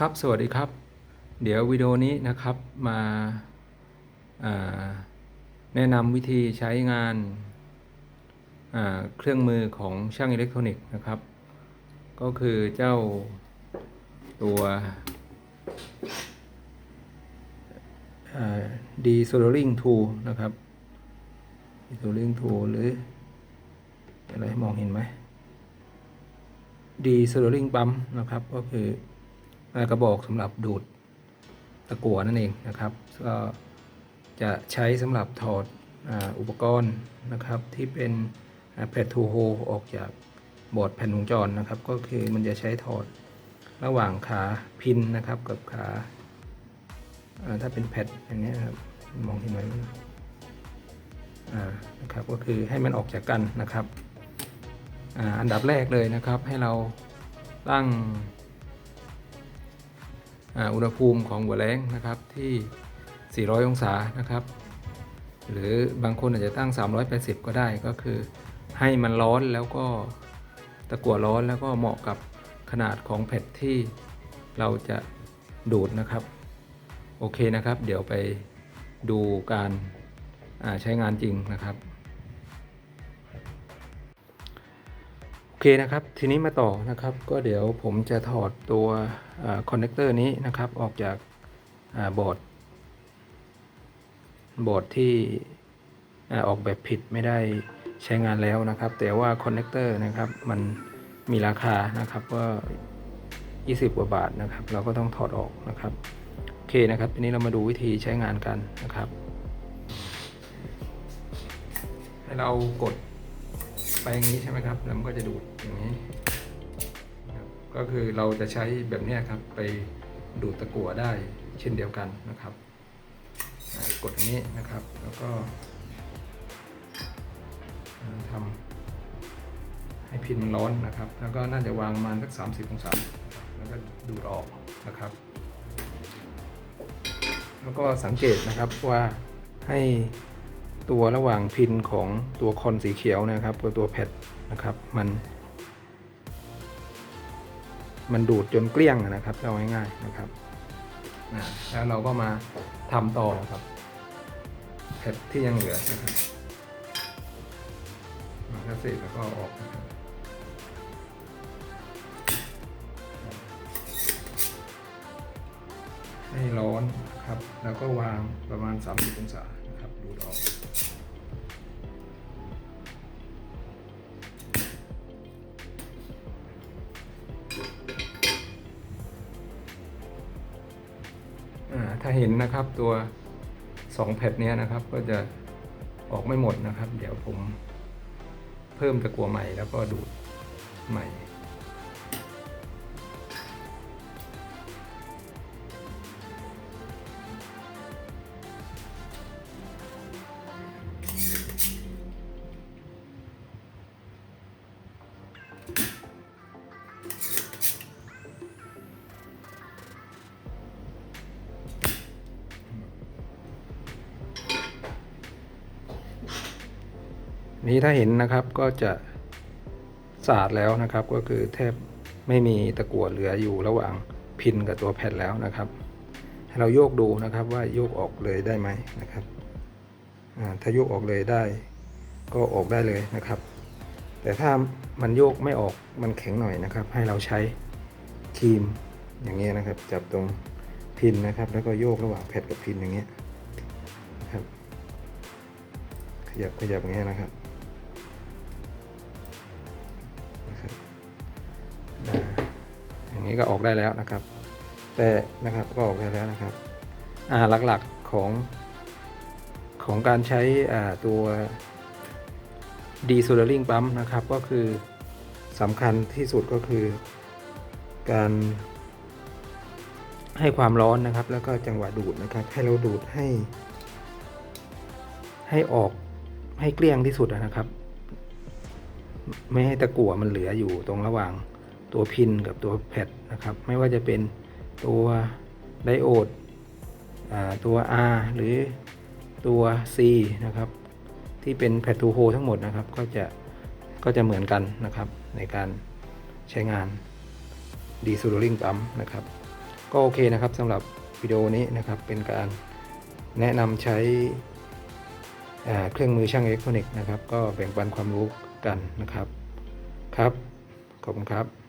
ครับ สวัสดีครับ เดี๋ยววิดีโอนี้นะครับมาาแนะนำวิธีใช้งานาเครื่องมือของช่างอิเล็กทรอนิกส์นะครับ ก็คือเจ้าตัวดีโซล d ริงทูนะครับดีโซล d ริงทูหรือ อะไรมองเห็นไหมดีโซล d ริงปั๊มนะครับก็คือ กระบอกสำหรับดูดตะกั่วนั่นเองนะครับก็จะใช้สำหรับถอดอ,อุปกรณ์นะครับที่เป็นแพดทูโฮออกจากบอร์ดแผ่นวงจรนะครับ ก็คือมันจะใช้ถอดระหว่างขาพินนะครับกับขาถ้าเป็นแพดอย่างนี้ครับมองเห็นไหมนะครับก็คือให้มันออกจากกันนะครับออันดับแรกเลยนะครับให้เราตั้ง อ่าอุณหภูมิของหัวแรงนะครับที่ 400 องศานะครับ หรือบางคนอาจจะตั้ง 380 ก็ได้ก็คือให้มันร้อนแล้วก็ตะกั่วร้อนแล้วก็เหมาะกับขนาดของแผ่นที่เราจะดูดนะครับ โอเคนะครับ เดี๋ยวไปดูการใช้งานจริงนะครับ เคนะครับ ทีนี้มาต่อนะครับ ก็เดี๋ยวผมจะถอดตัวคอนเนคเตอร์นี้นะครับ ออกจากบอร์ดบอร์ดที่อออกแบบผิดไม่ได้ใช้งานแล้วนะครับ แต่ว่าคอนเนคเตอร์นะครับ มันมีราคานะครับก็20 กว่าบาทนะครับ เราก็ต้องถอดออกนะครับ โอเคนะครับ ทีนี้เรามาดูวิธีใช้งานกันนะครับ ให้เรากด ไปอย่างนี้ใช่ไหมครับแล้วมันก็จะดูดอย่างนี้ ก็คือเราจะใช้แบบนี้ครับไปดูดตะกั่วได้เช่นเดียวกันนะครับ กดอย่างนี้นะครับแล้วก็อ่าทำให้พินมันร้อนนะครับ แล้วก็น่าจะวางประมาณสัก 30 องศาแล้วก็ดูดออกนะครับ แล้วก็สังเกตนะครับว่าให้ ตัวระหว่างพินของตัวคอนสีเขียวนะครับกับตัวแพดนะครับมันมันดูดจนเกลี้ยงนะครับเอาง่ายๆนะครับแล้วเราก็มาทำต่อครับแพดที่ยังเหลือนะครับมาถ้าเสร็จแล้วก็ออกนะครับให้ร้อนนะครับ แล้วก็วางประมาณ 30 องศานะครับ ดูดออก เห็นนะครับตัว 2 แผ่นนี้นะครับ ก็จะออกไม่หมดนะครับ เดี๋ยวผมเพิ่มตะกัวใหม่แล้วก็ดูดใหม่ นี้ถ้าเห็นนะครับก็จะสะอาดแล้วนะครับก็คือแทบไม่มีตะกั่วเหลืออยู่ระหว่างพินกับตัวแผ่นแล้วนะครับ ให้เราโยกดูนะครับว่าโยกออกเลยได้ไหมนะครับถ้าโยกออกเลยได้ ก็ออกได้เลยนะครับ แต่ถ้ามันโยกไม่ออกมันแข็งหน่อยนะครับ ให้เราใช้ครีมอย่างเงี้ยนะครับ จับตรงพินนะครับ แล้วก็โยกระหว่างแผ่นกับพินอย่างเงี้ยครับขยับขยับอย่างเงี้ยนะครับ อย่างนี้ก็ออกได้แล้วนะครับ แต่นะครับก็ออกได้แล้วนะครับอ่าหลักๆของของการใช้อ่าตัวดีโซลาริงปั๊มนะครับก็คือสำคัญที่สุดก็คือการให้ความร้อนนะครับ แล้วก็จังหวะดูดนะครับ ให้เราดูดให้ ให้ออกให้เกลี้ยงที่สุดนะครับ ไม่ให้ตะกั่วมันเหลืออยู่ตรงระหว่าง ตัวพินกับตัวแพดนะครับ ไม่ว่าจะเป็นตัวไดโอดตัว R หรือตัว C นะครับ ที่เป็นแพดทูโฮทั้งหมดนะครับ ก็จะก็จะเหมือนกันนะครับในการใช้งานดีซูโรลิงปั๊มนะครับ ก็โอเคนะครับสำหรับวิดีโอนี้นะครับเป็นการแนะนำใช้เครื่องมือช่างอิเล็กทรอนิกส์นะครับ ก็แบ่งปันความรู้กันนะครับครับ ขอบคุณครับ